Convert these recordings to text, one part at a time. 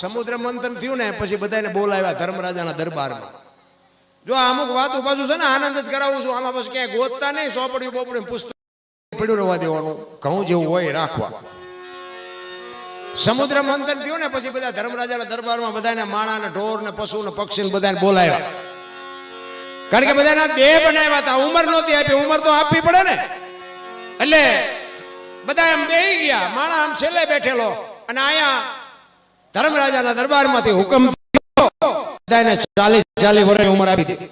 સમુદ્ર મંથન થયું ને, પછી બધાને બોલાવ્યા ધર્મરાજાના દરબારમાં. જો અમુક વાતો પાછું છે ને, આનંદ જ કરાવું છું. આમાં પછી ક્યાંય ગોતતા નહીં, સોપડ્યું બોપડ્યું પુસ્તક પડ્યું રહેવા દેવાનું. ઘઉં જેવું હોય રાખવા. સમુદ્ર મંથન થયું ને, પછી બધા ધર્મરાજાના દરબારમાં બધાને માણા ને ઢોર ને પશુ ને પક્ષી ને બધાને બોલાવ્યા. કારણ કે બધાના દેહ બનાવ્યા હતા. ઉંમર નહોતી આપી. ઉંમર તો આપવી પડે ને. એટલે બધા એમ બે ગયા. માણા આમ છેલ્લે બેઠેલો. અને અહીંયા ધર્મરાજાના દરબારમાંથી હુકમ બધાને ચાલીસ ચાલીસ વર્ષની ઉંમર આપી દીધી.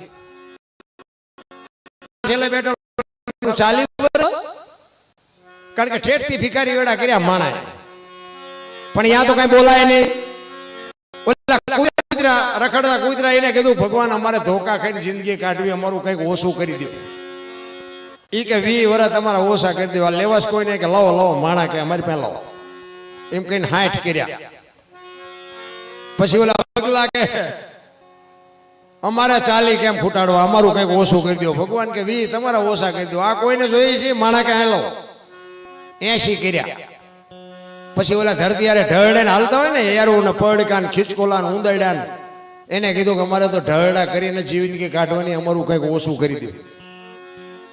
પણ બોલાય નહીં. કૂતરા, રખડતા કૂતરા એને કીધું, ભગવાન, અમારે ધોકા ખાઈને જિંદગી કાઢવી, અમારું કંઈક ઓછું કરી દો. ઈ કે, વી વર્ષ તમારા ઓછા કરી દેવા. લેવાસ કોઈ નહીં કે, લાવો લાવો, માણા કે અમારી પાસે લાવો. એમ કહીને હાઠ કર્યા. પછી ઓલા પગલા કે અમારે ચાલી કેમ ફૂટાડવા? અમારું કંઈક ઓછું કરી દો. ભગવાન કે વી, તમારા ઓછા કરી દો. આ કોઈને જોઈએ છે? માણા કે હેલો. એસી કર્યા. પછી ઓલા ધરતી યારે ઢળડે ને હાલતા હોય ને યારું ને પડકા ને ખીચકોલા ને ઉંદરડા ને એને કીધું કે અમારે તો ઢળડા કરીને જિંદગી કાઢવાની, અમારું કંઈક ઓછું કરી દો.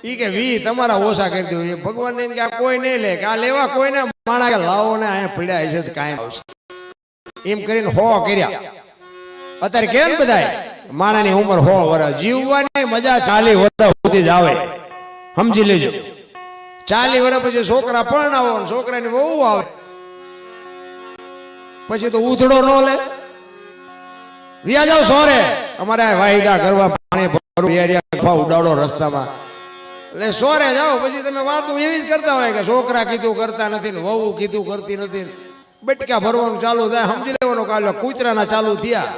ઈ કે વી, તમારા ઓછા કરી દો. ભગવાન ને કે આ કોઈ નહીં લે, કે આ લેવા કોઈને માણા કે લાવો ને અહીંયા પીડ્યા છે કાંઈ આવશે. એમ કરીને હો કર્યા. અત્યારે કેમ બધાય? માણાની ઉંમર હો વર્ષ જીવવાની મજા ચાલી વર્ષ સુધી જ આવે. સમજી લેજો. ચાલી વર્ષ પછી છોકરા પરણાવો છોકરાની વહુ આવે. પછી તો ઉધડો ન લે. વ્યા જાવ સોરે. અમારે વાયદા કરવા પાણી ભરું. ઉડાડો રસ્તામાં. એટલે સોરે જાઓ. પછી તમે વાતો એવી જ કરતા હોય કે છોકરા કીધું કરતા નથી ને વહુ કીધું કરતી નથી ને બટકા ભરવાનું ચાલુ થાય. સમજી લેવાનું કાલે કૂતરાના ચાલુ થયા.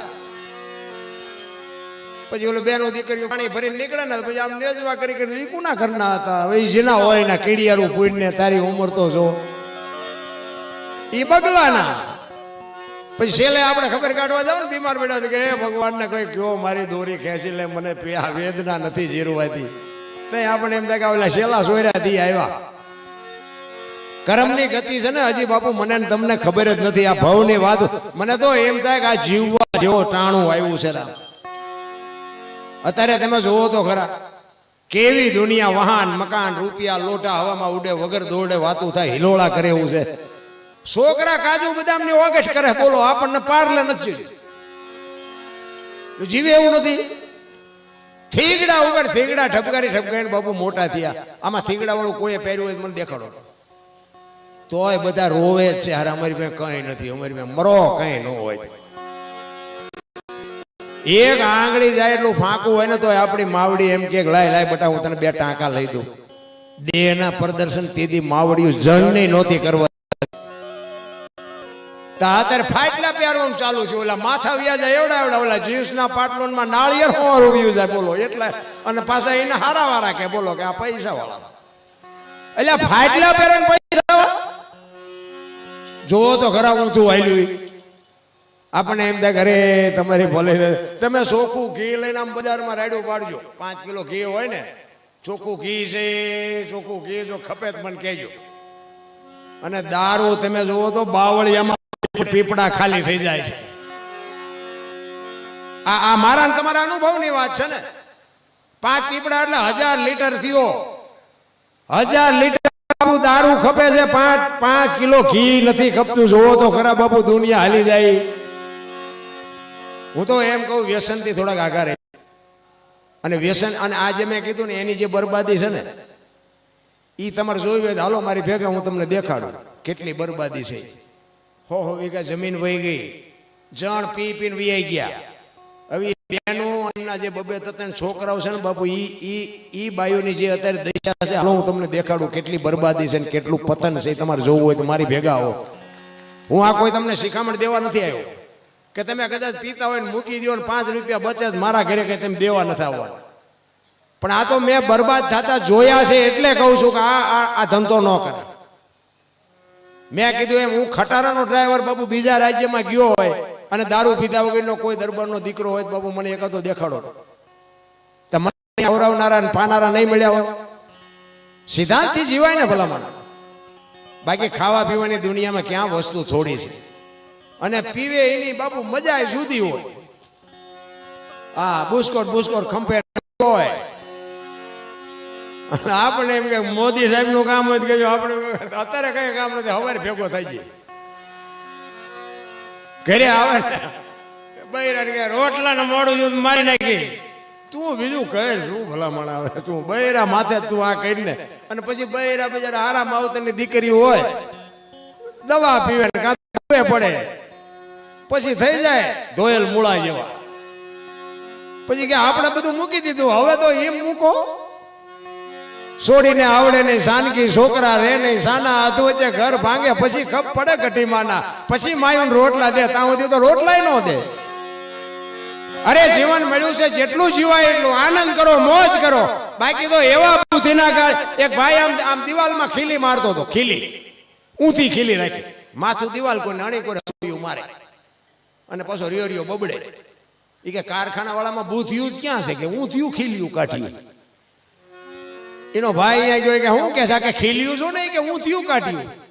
પછી ઓલું બેનો દીકરીઓ પાણી ભરીને નીકળે ને પછી આમ નેજવા કરી કરી કુના ઘરના હતા. હવે જેના હોય ને કીડિયારું પૂરીને તારી ઉંમર તો જો. એ બગલાના. પછી છેલ્લે આપણે ખબર કાઢવા જાવ ને બીમાર પડ્યા કે, હે ભગવાનને કોઈ કયો મારી દોરી ખેંચી લે, મને આ વેદના નથી જીરવાતી. ત્યાં આપણે એમ થાય કે ઓલા છેલ્લા સોયરા થી આવ્યા. કર્મની ગતિ છે ને હજી બાપુ, મને તમને ખબર જ નથી, આ ભવની વાત. મને તો એમ થાય કે આ જીવવા જેવો ટાણું આવ્યું છે રામ. અત્યારે તમે જોવો તો ખરા, કેવી દુનિયા વાહન, મકાન, રૂપિયા, લોટા, હવામાં ઉડે, વગર દોડે વાતું થાય, હિલોળા કરે એવું છે. છોકરા કાજુ બદામની ઓગસ્ટ કરે, બોલો, આપણને પારલે નથી. જીવે એવું નથી. થીગડા ઉપર થીગડા ઠપકારી ઠપકારીને બાપુ મોટા થયા. આમાં થીગડા વાળું કોઈ પહેર્યું હોય મને દેખાડો. તોય બધા રોવે જ છે. હારે અમારી પાસે કઈ નથી. અમારી પાસે મરો કઈ ન હોય. એક આંગળી જાય એટલું ફાંકું હોય ને તો આપણી માવડી એમ કે લાય લાય બટા, હું તને બે ટાંકા લઈ દઉં. દેહના પ્રદર્શન તેથી માવડીઓ જણની નહોતી કરવા. અત્યારે ફાટલા પહેરવાનું ચાલુ છે. ઓલા માથા વ્યાજ એવડા એવડા, ઓલા જીન્સના પાટલોનમાં નાળિયેર હોવાનું વ્યું જાય. બોલો, એટલા અને પાછા એને હારા વાળા કે, બોલો કે આ પૈસા વાળા એટલે ફાટલા પહેરે? જોવો તો ખરા ઊંચું વાયલું આપણને એમ થાય અરે, તમારી ભલે તમે ચોખ્ખું ઘી લઈને આમ બજારમાં રાડ્યું પાડજો. પાંચ કિલો ઘી હોય ને, ચોખ્ખું ઘી છે, ચોખ્ખું ઘી જો ખપે મને કહેજો. અને દારૂ તમે જોવો તો બાવળિયામાં પીપડા ખાલી થઈ જાય છે. આ આ મારા ને તમારા અનુભવની વાત છે ને. પાંચ પીપડા એટલે હજાર લીટર થયો. હજાર લીટર બાપુ દારૂ ખપે છે પાંચ પાંચ કિલો ઘી નથી ખપતું. જોવો તો ખરા બાપુ, દુનિયા હાલી જાય. હું તો એમ કહું, વ્યસનથી થોડાક આગા રહે. અને વ્યસન, અને આ જે મેં કીધું ને, એની જે બરબાદી છે ને એ તમારે જોયું હોય હાલો, મારી ભેગા હું તમને દેખાડું કેટલી બરબાદી છે. હો હો, વીઘા જમીન વહી ગઈ. જણ પી પીને વિયાઈ ગયા. બેનો એમના જે બબે તત્ણ છોકરાઓ છે ને બાપુ, ઈ ઈ ઈ બાયોની જે અત્યારે દશા છે, હાલો હું તમને દેખાડું કેટલી બરબાદી છે ને કેટલું પતન છે એ તમારે જોવું હોય તો મારી ભેગા આવો હું આ કોઈ તમને શિખામણ દેવા નથી આવ્યો. કે તમે કદાચ પીતા હોય ને મૂકી દો ને પાંચ રૂપિયા બચે મારા ઘરે કઈ તમે દેવા નથી આવવાના. પણ આ તો મેં બરબાદ થતા જોયા છે એટલે કહું છું કે આ આ ધંધો ન કરે. મેં કીધું એમ, હું ખટારાનો ડ્રાઈવર બાપુ બીજા રાજ્યમાં ગયો હોય અને દારૂ પીધા વગરનો કોઈ દરબારનો દીકરો હોય બાપુ મને એકાદો દેખાડો. તો મને આવરાવનારા પાનારા નહીં મળ્યા હોય. સિદ્ધાંતથી જીવાય ને ભલામણ. બાકી ખાવા પીવાની દુનિયામાં ક્યાં વસ્તુ થોડી છે? અને પીવે એની બાપુ મજા જુદી હોય. હા, બુસ્કોટ બુસ્કોટ ખંપે હોય. આપણે એમ કે મોદી સાહેબનું કામ હોય કે આપણે અત્યારે કઈ કામ નથી હવારે ભેગો થઈ જાય ઘરે આવે. બૈરા રોટલા ને મોડું મારી નાખી. તું બીજું કહે શું ભલામણ આવે? તું બૈરા માથે તું આ કરીને. અને પછી બૈરા બજાર આરામ આવતરની દીકરી હોય. દવા પીવે ને કાં તો પીવે પડે. પછી થઈ જાય ધોયેલ મૂળા જેવા. પછી કે આપણે બધું મૂકી દીધું. હવે તો એમ મૂકો. છોડીને આવડે નહીં, સાનકી છોકરા રે નહીં, સાના હાથ વચ્ચે ઘર ભાંગે, પછી ખપ પડે ઘટીમાના પછી માયુન રોટલા દે, ત્યાં સુધી તો રોટલાય ન દે. અરે જીવન મળ્યું છે, જેટલું જીવાય એટલું. આનંદ કરો, મોજ કરો. બાકી તો એવા બુદ્ધિના કાળ એક ભાઈ આમ આમ દિવાલમાં ખીલી મારતો હતો, ખીલી. ઊંથી ખીલી રાખી. માથું દિવાલ કોઈ નાણી કોઈ મારે. અને પાછો રિયો રિયો બબડે. એ કે કારખાના વાળામાં બુદ્ધિયું ક્યાં છે કે ઊંધિયું ખીલ્યું કાઢ્યું? એનો ભાઈ અહીંયા ગયો કે હું કે છે કે ખીલ્યું છું ને કે ઊંધિયું કાઢ્યું.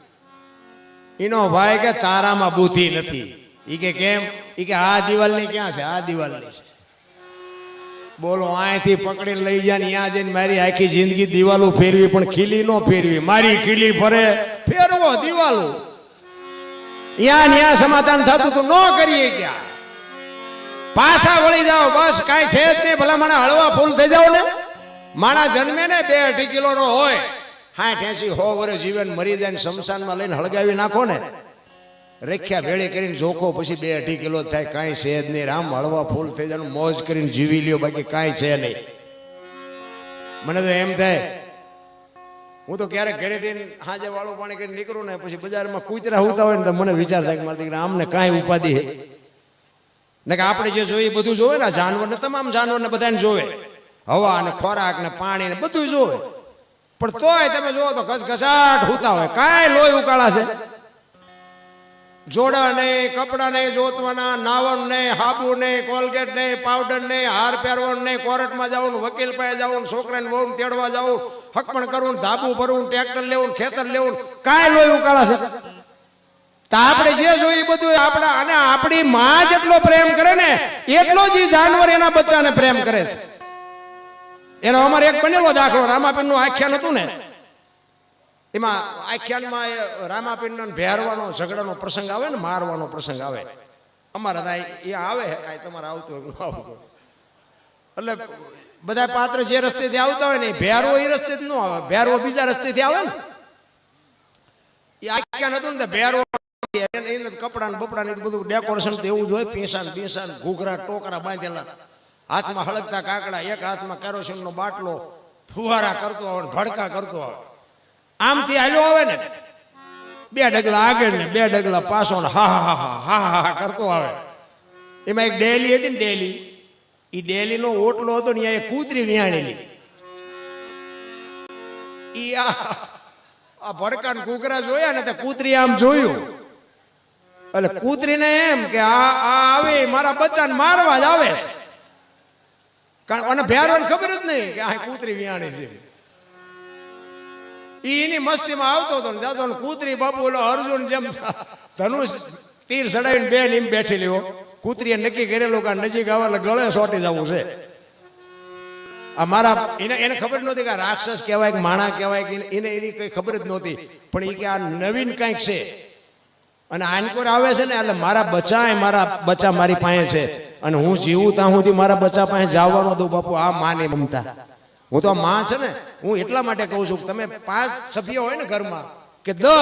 એનો ભાઈ કે તારામાં બુદ્ધિ નથી. એ કે કેમ? એ કે આ દિવાલની ક્યાં છે? આ દિવાલની છે. બોલો, અહીંથી પકડીને લઈ જાય ત્યાં જઈને મારી આખી જિંદગી દિવાલો ફેરવી, પણ ખીલી નો ફેરવી. મારી ખીલી ફરે, ફેરવો દિવાલો. ત્યાં ન્યા સમાધાન થતું તું ન કરીએ ક્યાં? પાછા વળી જાઓ, બસ કાંઈ છે જ નહીં. ભલા મને હળવા ફૂલ થઈ જાવ ને. માણા જન્મે ને બે અઢી કિલો નો હોય. સાઠ એસી હો વર્ષ જીવન મરી જાય ને શમશાનમાં લઈને હળગાવી નાખો ને. રેખ્યા ભેળી કરીને જોખો પછી બે અઢી કિલો થાય, કાંઈ છે જ નહીં. રામ હળવા ફૂલ થઈ જાય મોજ કરીને જીવી લ્યો, બાકી કાંઈ છે નહીં. મને તો એમ થાય, હું તો ક્યારેક ઘરેથી હાજે વાળું પાણી કરીને નીકળું ને, પછી બજારમાં કૂતરા હોતા હોય ને તો મને વિચાર થાય કે મારા આમને કાંઈ ઉપાધિ હે ને કે આપણે જે જોઈએ બધું જોવે ને જાનવરને, તમામ જાનવરને બધાને જોવે. હવા ને ખોરાક ને પાણી ને બધું જોવે. પણ તોય તમે જુઓ તો ઘસઘસાટ હોતા હોય. કાંઈ લોહી ઉકાળા છે જોડા નહીં કપડા નહીં જોતવાના નાવન નહીં હાબુ નહીં કોલગેટ નહીં પાવડર નહીં હાર પહેરવાનું નહીં કોર્ટમાં જવું વકીલ પાસે જવું છોકરાને વહુ તેડવા જવું હકમણ કરવું ધાબુ ભરવું ટ્રેક્ટર લેવું ખેતર લેવું કાંઈ લોહી ઉકાળા છે તો આપણે જે જોઈએ બધું આપણા અને આપણી માં જેટલો પ્રેમ કરે ને એટલો જ જાનવર એના બચ્ચાને પ્રેમ કરે છે. એનો અમારે એક બનેલો દાખલો, રામાપીરનું આખ્યાન હતું ને. એમાં આખ્યાનમાં એ રામાપીરનો ભેરવાનો, ઝઘડાનો પ્રસંગ આવે ને, મારવાનો પ્રસંગ આવે. અમારા દાય એ આવે તમારે આવતું એટલે બધા પાત્ર જે રસ્તેથી આવતા હોય ને ભેરવો એ રસ્તેથી ન આવે ભેરવો બીજા રસ્તેથી આવે ને. એ આખ્યાન હતું ને ભેરવો કપડા બપડા ને બધું ડેકોરેશન એવું જ હોય, પીસાન પીસાન, ઘૂઘરા, ટોકરા બાંધેલા. હાથમાં હળગતા કાકડા, એક હાથમાં કેરોસીનનો બાટલો, ફુવારા કરતો આવે ભડકા કરતો આવે. આમથી હાલ્યો આવે ને, બે ડગલા આગળ ને બે ડગલા પાછો હા હા હા હા હા હા કરતો આવે. એમાં એક ડેલી હતી ને ડેલી. એ ડેલીનો ઓટલો હતો ને એ કૂતરી વિહાણેલી. ઈ આ આ ભડકા ને જોયા ને તે કૂતરી આમ જોયું. એટલે કૂતરીને એમ કે આ આ આવે, મારા બચ્ચાને મારવા જ આવે છે. કારણ અને ભેરવાને ખબર જ નહીં કે આ કૂતરી વિયાણી છે. ઈ એની મસ્તીમાં આવતો હતો ને જાતો કૂતરી બાપુ ઓલો અર્જુન જેમ ધનુષ તીર ચડાવીને બે એમ બેઠી હો. કૂતરીએ નક્કી કરેલું કે નજીક આવે એટલે ગળે સોટી જવું છે. આ મારા એને એને ખબર નહોતી કે રાક્ષસ કહેવાય કે માણા કહેવાય કે એને એની કઈ ખબર જ નહોતી. પણ એ કે આ નવીન કંઈક છે. અને આનકોર આવે છે ને, એટલે મારા બચ્ચા એ મારા બચ્ચા મારી પાસે છે. અને હું જીવું ત્યાં સુધી મારા બચ્ચા પાસે જવાનો દઉં બાપુ, આ માને મમતા હું તો માં છે ને, હું એટલા માટે કહું છું, તમે પાંચ સભ્યો હોય ને ઘરમાં, કે દો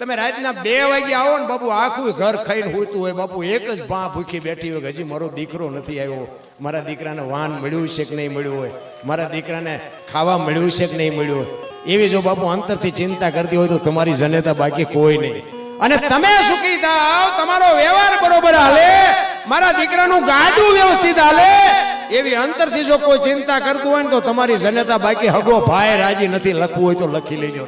તમે રાતના બે વાગે આવો ને, બાપુ, આખું ઘર ખાઈને હોતું હોય, બાપુ, એક જ ભા ભૂખી બેઠી હોય હજી મારો દીકરો નથી આવ્યો. મારા દીકરાને વાન મળ્યું છે કે નહીં મળ્યું હોય? મારા દીકરાને ખાવા મળ્યું છે કે નહીં મળ્યું હોય? એવી જો બાપુ અંતરથી ચિંતા કરતી હોય તો તમારી જનેતા બાકી કોઈ નહીં. અને તમે સુખી થાવ તમારો વ્યવહાર બરોબર હાલે મારા દીકરાનું ગાડું વ્યવસ્થિત હાલે એવી અંતરથી જો કોઈ ચિંતા કરતું હોય ને તો તમારી જનતા બાકી હગો ભાઈ રાજી નથી લખવું હોય તો લખી લેજો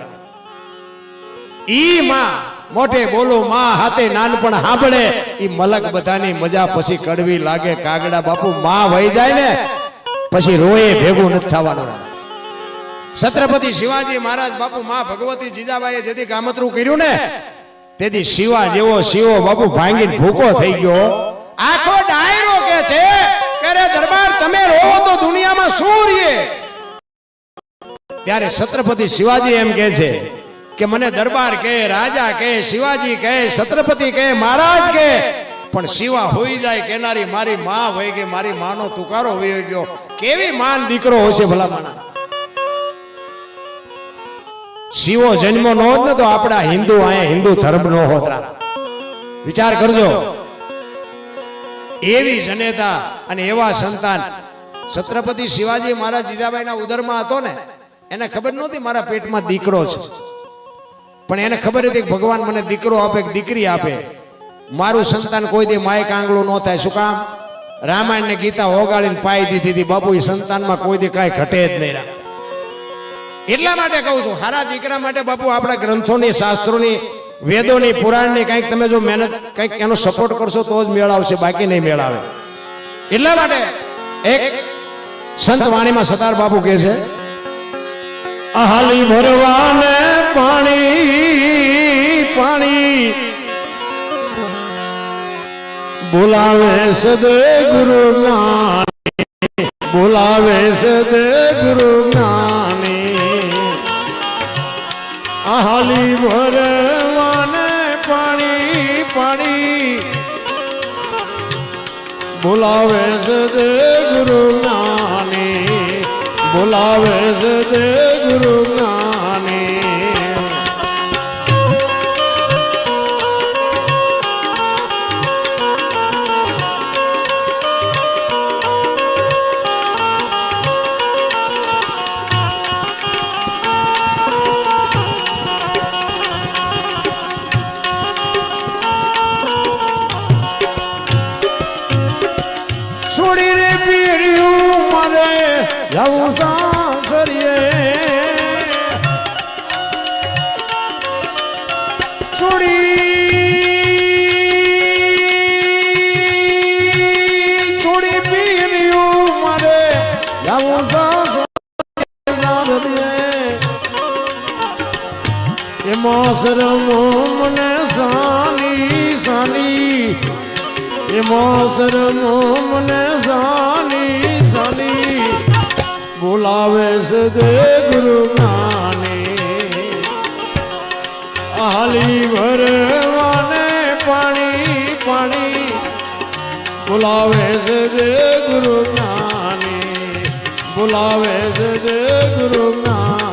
ઈ માં મોટે બોલો માં હાથે નાનપણ સાંભળે ઈ મલક બધાની મજા પછી કડવી લાગે કાગડા બાપુ માં વહી જાય ને પછી રોએ ભેગું નથી થવાનું. છત્રપતિ શિવાજી મહારાજ બાપુ માં ભગવતી જીજાબાઈએ જેથી કામતરું કર્યું ને તેથી શિવા જેવો શિવો બાપુ ભાંગીને ભૂકો થઈ ગયો. આખો ડાયરો કે છે કરે દરબાર તમે રહો તો દુનિયામાં શું રહીએ ત્યારે છત્રપતિ શિવાજી એમ કે છે કે મને દરબાર કે રાજા કે શિવાજી કહે, છત્રપતિ કહે, મહારાજ કહે. પણ શિવા હોઈ જાય કેનારી મારી માં વહી ગઈ મારી માનો તુકારો વહી ગયો. કેવી માન દીકરો હશે ભલામણા? શિવો જન્મ નો હોત ને તો આપણા હિન્દુ અહીંયા હિન્દુ ધર્મ નો હોત. વિચાર કરજો. એવી જનેતા અને એવા સંતાન. છત્રપતિ શિવાજી મહારાજ જીજાબાઈના ઉદરમાં હતો ને, એને ખબર નહોતી મારા પેટમાં દીકરો છે. પણ એને ખબર હતી કે ભગવાન મને દીકરો આપે, કે દીકરી આપે. મારું સંતાન કોઈ દી માય કાંગળું ન થાય. શું કામ? રામાયણ ને ગીતા ઓગાળીને પાઈ દીધી હતી. બાપુ એ સંતાનમાં કોઈ દી કાંઈ ઘટે જ નહીં. એટલા માટે કહું છું, હારા દીકરા માટે બાપુ આપણા ગ્રંથોની, શાસ્ત્રોની, વેદોની, પુરાણની કંઈક તમે જો મહેનત, કંઈક એનો સપોર્ટ કરશો તો જ મેળ આવશે, બાકી નહીં મેળ આવે. એટલા માટે એક સંત વાણીમાં સતાર બાપુ કહે છે અહાલી ભરવાને પાણી પાણી બોલાવે સદે ગુરુ ના બોલાવે સદે ગુરુ જ્ઞાની આહાલી ભરવાને પાણી પાણી. બોલાવે સદે ગુરુ નાની બોલાવે સદે ગુરુ જ્ઞાની જવું સાસરીએ છોડી છોડી પીડ્યું મારે જવું સાસરીએ એમાં શરમો મને સાની સાની એમાં શરમો મને સાની સાની બોલાવે છે દે ગુરુ જ્ઞાની આલી ભરવાને પાણી પાણી. બોલાવે છે દે ગુરુ જ્ઞાની બોલાવે છે દે જ્ઞાની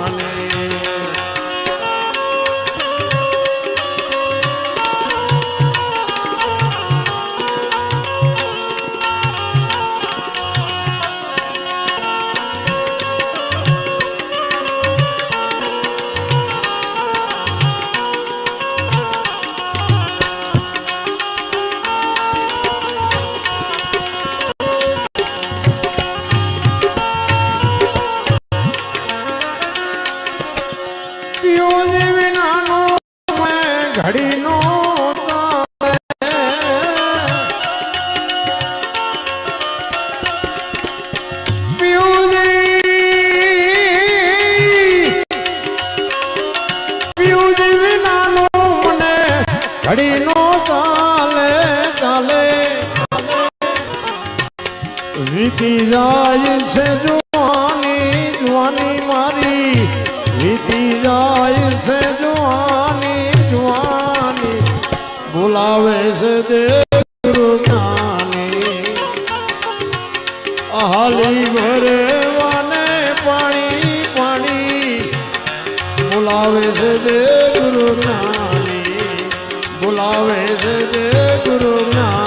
ઘડીનો ચાલે ચાલે. વીતી જાય છે જુવાની જુવાની મારી. વીતી જાય છે જુવાની જુવાની. બોલાવે છે દેવ જ્ઞાની હાલી ભરવાને પાણી પાણી. બોલાવે છે દેવ ગુરુ બોલાવે છે ગુરુ જ્ઞાની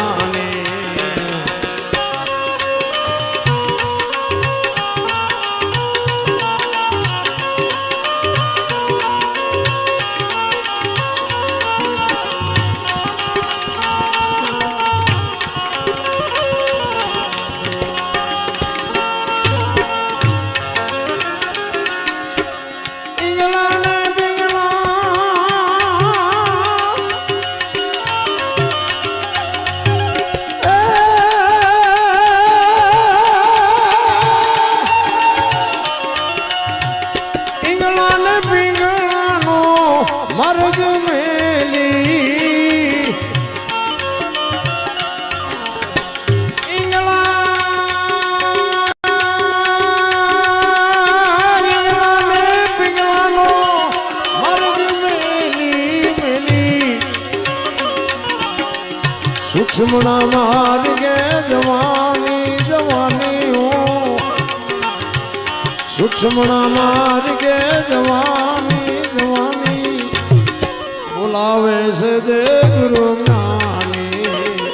બોલાવે છે દે ગુરુ જ્ઞાની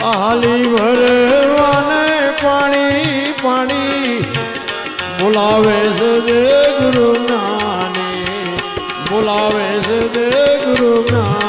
હાલી ભરવાને પાણી પાણી. બોલાવે છે દે ગુરુ બોલાવે છે દે ગુરુ જ્ઞાની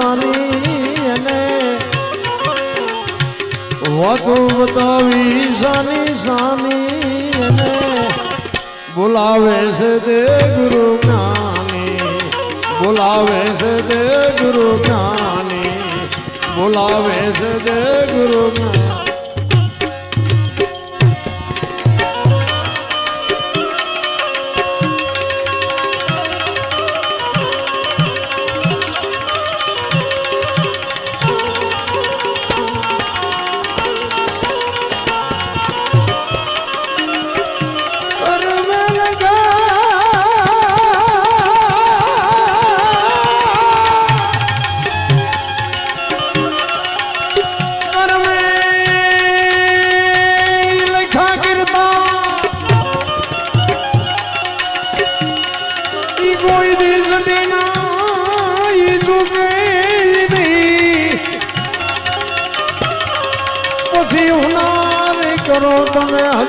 સાની અને વાતો બતાવી સાની સાની અને બોલાવે છે તે ગુરુ જ્ઞાની, બોલાવે છે તે ગુરુ જ્ઞાની, બોલાવે છે તે ગુરુ જ્ઞાની.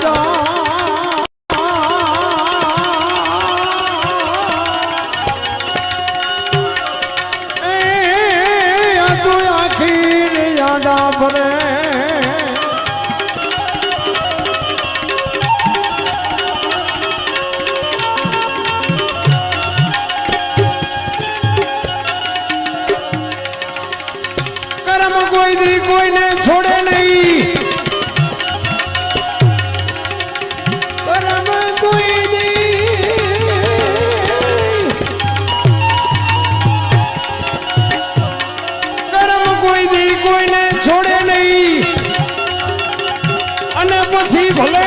તમે હજાર એ ઇન ભલે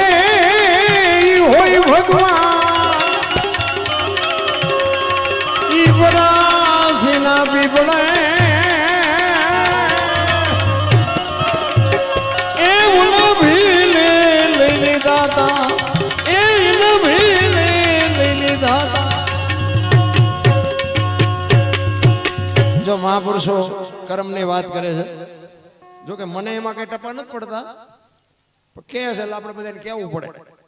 હોય ભગવાન. તા જો મહાપુરુષો કર્મની વાત કરે છે, જો કે મને એમાં કઈ ટપા નથી પડતા. પણ કે છે એટલે આપણે બધાને કહેવું પડે.